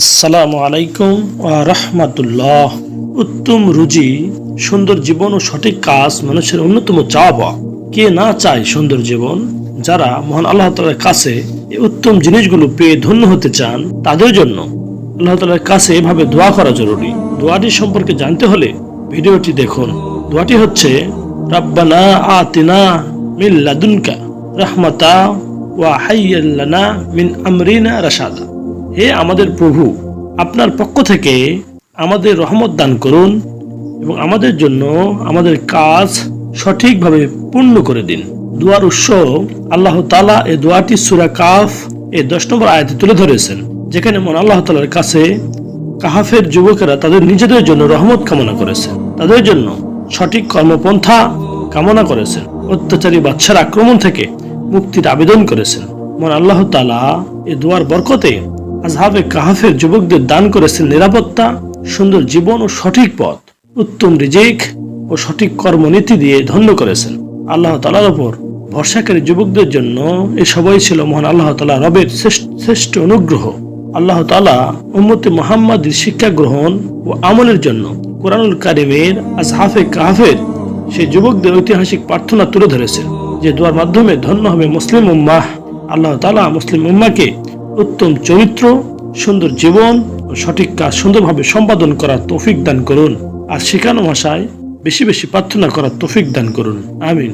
আসসালামু আলাইকুম রহমাতুল্লাহ। উত্তম রুজি, সুন্দর জীবন ও সঠিক কাজ মানুষের অন্যতম চাওয়া। কে না চায় সুন্দর জীবন? যারা মহান আল্লাহ তালার কাছে এই উত্তম জিনিসগুলো পেয়ে ধন্য হতে চান, তাদের জন্য আল্লাহ তালার কাছে এভাবে দোয়া করা জরুরি। দোয়াটি সম্পর্কে জানতে হলে ভিডিওটি দেখুন। দোয়াটি হচ্ছে, রাব্বানা আতিনা মিন লাদুনকা রাহমাতা ওয়া হাইয়াল্লানা মিন আমরিনা রাশাদা। হে আমাদের প্রভু, আপনার পক্ষ থেকে আমাদের রহমত দান করুন এবং আমাদের জন্য আমাদের কাজ সঠিকভাবে পূর্ণ করে দিন। দোয়ার উৎস আল্লাহ তালা এ দোয়াটি সুরা কাফ এ দশ নম্বর আয়াতে তুলে ধরেছেন, যেখানে মন আল্লাহ তালার কাছে কাহাফের যুবকেরা তাদের নিজেদের জন্য রহমত কামনা করেছেন, তাদের জন্য সঠিক কর্মপন্থা কামনা করেছেন, অত্যাচারী বাচ্চার আক্রমণ থেকে মুক্তির আবেদন করেছেন। মন আল্লাহ তালা এ দোয়ার বরকতে আজহাবে কাহাফের যুবকদের দান করেছেন নিরাপত্তা, সুন্দর জীবন ও সঠিক পথ। উত্তম রিজেক ও সঠিক কর্মনীতি দিয়ে ধন্য করেছেন। আল্লাহ তালার ওপর ভরসাকারী যুবকদের জন্য এ সবাই ছিল মহান আল্লাহ তালা রবের শ্রেষ্ঠ- অনুগ্রহ। আল্লাহ তালা উম্মতে মোহাম্মদের শিক্ষা গ্রহণ ও আমলের জন্য কোরআনুল কারিমের আজহাফে কাহাফের সেই যুবকদের ঐতিহাসিক প্রার্থনা তুলে ধরেছেন। যে দোয়ার মাধ্যমে ধন্য হবে মুসলিম উম্মাহ, আল্লাহ তালা মুসলিম উম্মাকে উত্তম চরিত্র, সুন্দর জীবন ও সঠিক কাজ সুন্দরভাবে সম্পাদন করার তৌফিক দান করুন। আর শেখানো ভাষায় বেশি বেশি প্রার্থনা করার তৌফিক দান করুন। আমিন।